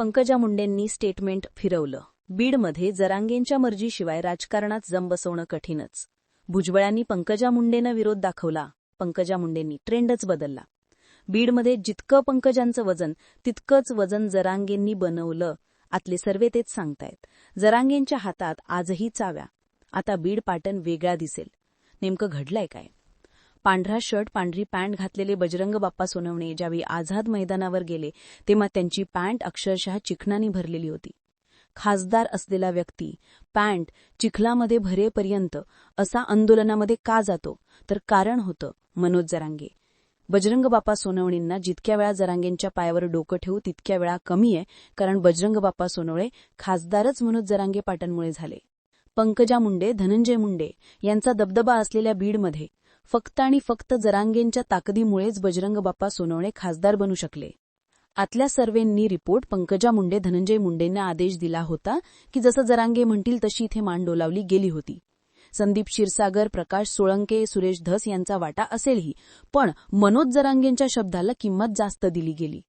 Pankaja मुंडेंनी statement फिरवलं. बीडमध्ये जरांगेंच्या मर्जीशिवाय राजकारणात जम बसवणं कठीणच. भुजबळांनी पंकजा मुंडेनं विरोध दाखवला. पंकजा मुंडेंनी ट्रेंडच बदलला. बीडमध्ये जितकं पंकजांचं वजन तितकंच वजन जरांगेंनी बनवलं. आतले सर्वे तेच सांगतायत. जरांगेंच्या हातात आजही चाव्या. आता बीड पाटण वेगळा दिसेल. नेमकं घडलंय काय? पांढरा शर्ट पांढरी पॅन्ट घातलेले बजरंग बाप्पा सोनवणे ज्यावेळी आझाद मैदानावर गेले तेव्हा त्यांची पॅन्ट अक्षरशः चिखनानी भरलेली होती. खासदार असलेला व्यक्ती पॅन्ट चिखलामध्ये भरेपर्यंत असा आंदोलनामध्ये का जातो? तर कारण होतं मनोज जरांगे. बजरंग बाप्पा सोनवणींना जितक्या वेळा जरांगेंच्या पायावर डोकं ठेवू तितक्या वेळा कमी आहे कारण बजरंग बाप्पा सोनवळे खासदारच मनोज जरांगे पाटणमुळे झाले. पंकजा मुंडे धनंजय मुंडे यांचा दबदबा असलेल्या बीडमध्ये फक्त आणि फक्त जरांगेंच्या ताकदीमुळेच बजरंग बाप्पा सोनवणे खासदार बनू शकले. आतल्या सर्वेंनी रिपोर्ट पंकजा मुंडे धनंजय मुंडेंना आदेश दिला होता की जसं जरांगे म्हणतील तशी इथे मान डोलावली गेली होती. संदीप क्षीरसागर प्रकाश सोळंके सुरेश धस यांचा वाटा असेलही पण मनोज जरांगेंच्या शब्दाला किंमत जास्त दिली गेली.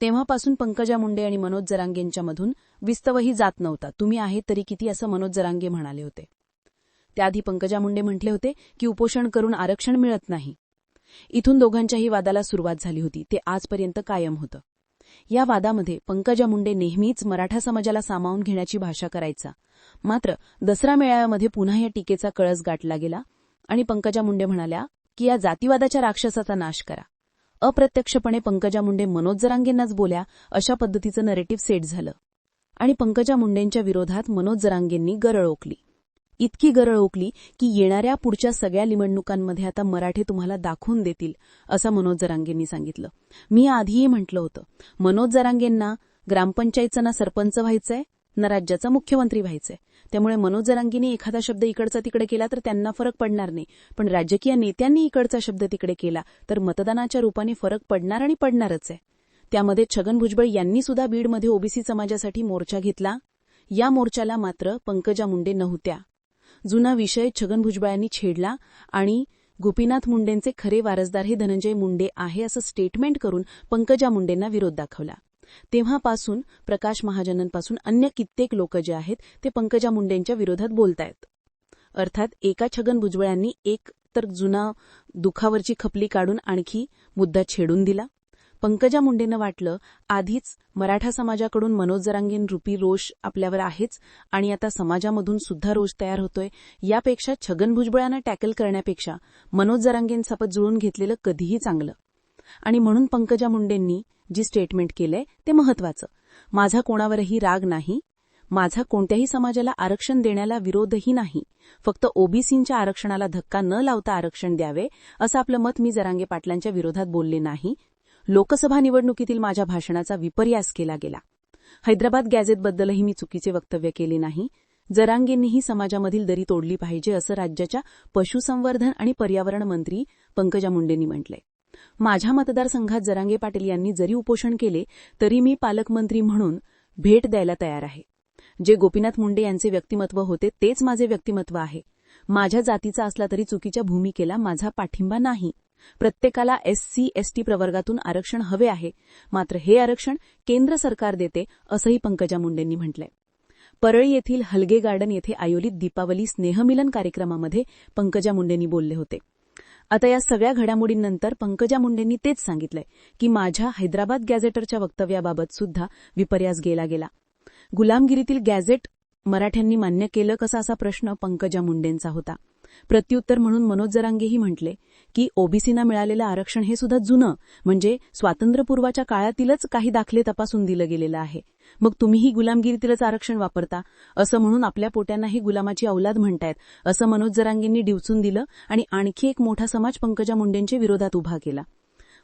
तेव्हापासून पंकजा मुंडे आणि मनोज जरांगेंच्यामधून विस्तवही जात नव्हता. तुम्ही आहे तरी किती असं मनोज जरांगे म्हणाले होते. त्याआधी पंकजा मुंडे म्हटले होते की उपोषण करून आरक्षण मिळत नाही. इथून दोघांच्याही वादाला सुरुवात झाली होती. ते आजपर्यंत कायम होतं. या वादामध्ये पंकजा मुंडे नेहमीच मराठा समाजाला सामावून घेण्याची भाषा करायचा. मात्र दसरा मेळाव्यामध्ये पुन्हा या टीकेचा कळस गाठला गेला आणि पंकजा मुंडे म्हणाल्या की या जातीवादाच्या राक्षसाचा नाश करा. अप्रत्यक्षपणे पंकजा मुंडे मनोज जरांगेंनाच बोल्या अशा पद्धतीचं नरेटिव्ह सेट झालं. आणि पंकजा मुंडेंच्या विरोधात मनोज जरांगेंनी गरळ ओकली. इतकी गरळ ओकली की येणाऱ्या पुढच्या सगळ्या निवडणुकांमध्ये आता मराठे तुम्हाला दाखवून देतील असं मनोज जरांगेंनी सांगितलं. मी आधीही म्हटलं होतं मनोज जरांगेंना ग्रामपंचायतचं ना सरपंच व्हायचंय ना राज्याचा मुख्यमंत्री व्हायचंय. त्यामुळे मनोज जरांगीने एखादा शब्द इकडचा तिकडे केला तर त्यांना फरक पडणार नाही. पण राजकीय नेत्यांनी इकडचा शब्द तिकडे केला तर मतदानाच्या रूपाने फरक पडणार आणि पडणारच आहे. त्यामध्ये छगन भुजबळ यांनी सुद्धा बीडमध्ये ओबीसी समाजासाठी मोर्चा घेतला. या मोर्चाला मात्र पंकजा मुंडे नव्हत्या. जुना विषय छगन भुजबळांनी छेडला आणि गोपीनाथ मुंडेंचे खरे वारसदार हे धनंजय मुंडे आहे असं स्टेटमेंट करून पंकजा मुंडेंना विरोध दाखवला. तेव्हापासून प्रकाश महाजनांपासून अन्य कित्येक लोक जे आहेत ते पंकजा मुंडेंच्या विरोधात बोलतायत. अर्थात एका छगन भुजबळांनी एक तर जुना दुखावरची खपली काढून आणखी मुद्दा छेडून दिला. पंकजा मुंडेनं वाटलं आधीच मराठा समाजाकडून मनोज जरांगीन रुपी रोष आपल्यावर आहेच आणि आता समाजामधून सुद्धा रोष तयार होतोय यापेक्षा छगन भुजबळांना टॅकल करण्यापेक्षा मनोज जरांगेंसापत जुळून घेतलेलं कधीही चांगलं. आणि म्हणून पंकजा मुंडेंनी जी स्टेटमेंट केलंय ते महत्वाचं. माझा कोणावरही राग नाही माझा कोणत्याही समाजाला आरक्षण देण्याला विरोधही नाही फक्त ओबीसींच्या आरक्षणाला धक्का न लावता आरक्षण द्यावे असं आपलं मत मी जरांगे पाटलांच्या विरोधात बोलले नाही लोकसभा निवडणुकीतील माझ्या भाषणाचा विपर्यास केला गेला. हैदराबाद गॅझेटबद्दलही मी चुकीचे वक्तव्य केले नाही. जरांगेंनीही समाजामधील दरी तोडली पाहिजे असं राज्याच्या पशुसंवर्धन आणि पर्यावरण मंत्री पंकजा मुंडेंनी म्हटलंय. माझ्या मतदारसंघात जरांगे पाटील यांनी जरी उपोषण केले तरी मी पालकमंत्री म्हणून भेट द्यायला तयार आहे. जे गोपीनाथ मुंडे यांचे व्यक्तिमत्व होते तेच माझे व्यक्तिमत्व आहे. माझ्या जातीचा असला तरी चुकीच्या भूमिकेला माझा पाठिंबा नाही. प्रत्येकाला एससी एसटी प्रवर्गातून आरक्षण हवे आहे. मात्र हे आरक्षण केंद्र सरकार देते असंही पंकजा मुंडेंनी म्हटलंय. परळी येथील हलगे गार्डन येथे आयोजित दीपावली स्नेहमिलन कार्यक्रमामध्ये पंकजा मुंडेंनी बोलले होते. आता या सगळ्या घडामोडींनंतर पंकजा मुंडेंनी तेच सांगितलंय की माझ्या हैदराबाद गॅझेटरच्या वक्तव्याबाबत सुद्धा विपर्यास गेला गेला. गुलामगिरीतील गॅझेट मराठ्यांनी मान्य केलं कसा असा प्रश्न पंकजा मुंडेंचा होता. प्रत्युत्तर म्हणून मनोज जरांगेही म्हटले की ओबीसीना मिळालेलं आरक्षण हे सुद्धा जुनं म्हणजे स्वातंत्र्यपूर्वाच्या काळातीलच काही दाखले तपासून दिलं गेलेलं आहे. मग तुम्हीही गुलामगिरीतीलच आरक्षण वापरता? असं म्हणून आपल्या पोट्यांनाही गुलामाची औलाद म्हणतायत असं मनोज जरांगेंनी डिवचून दिलं आणि आणखी एक मोठा समाज पंकजा मुंडेंच्या विरोधात उभा केला.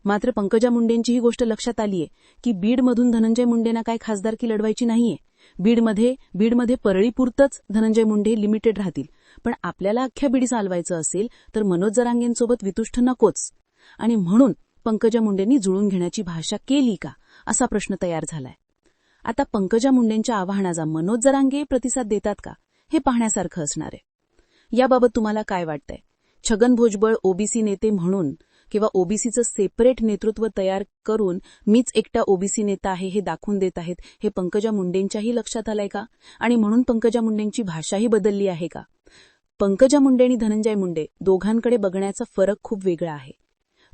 मात्र पंकजा मुंडेंची ही गोष्ट लक्षात आलीय की बीडमधून धनंजय मुंडेंना काय खासदारकी लढवायची नाहीये. बीडमध्ये बीडमध्ये परळीपुरतच धनंजय मुंडे लिमिटेड राहतील. पण आपल्याला अख्ख्या बिडी चालवायचं असेल तर मनोज जरांगेंसोबत वितुष्ट नकोच. आणि म्हणून पंकजा मुंडेंनी जुळून घेण्याची भाषा केली का असा प्रश्न तयार झालाय. आता पंकजा मुंडेंच्या आवाहनाचा मनोज जरांगे प्रतिसाद देतात का हे पाहण्यासारखं असणार आहे. याबाबत तुम्हाला काय वाटतंय? छगन भोजबळ ओबीसी नेते म्हणून किंवा ओबीसीचं सेपरेट नेतृत्व तयार करून मीच एकटा ओबीसी नेता आहे हे दाखवून देत आहेत हे पंकजा मुंडेंच्याही लक्षात आलंय का? आणि म्हणून पंकजा मुंडेंची भाषाही बदलली आहे का? पंकजा मुंडे आणि धनंजय मुंडे दोघांकडे बघण्याचा फरक खूप वेगळा आहे.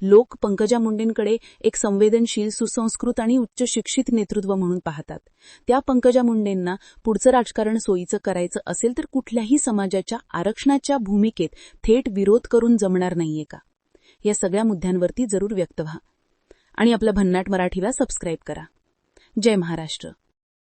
लोक पंकजा मुंडेंकडे एक संवेदनशील सुसंस्कृत आणि उच्च शिक्षित नेतृत्व म्हणून पाहतात. त्या पंकजा मुंडेंना पुढचं राजकारण सोयीचं करायचं असेल तर कुठल्याही समाजाच्या आरक्षणाच्या भूमिकेत थेट विरोध करून जमणार नाहीये का? या सगळ्या मुद्द्यांवरती जरूर व्यक्त व्हा. आणि आपल्या भन्नाट मराठीला सबस्क्राईब करा. जय महाराष्ट्र.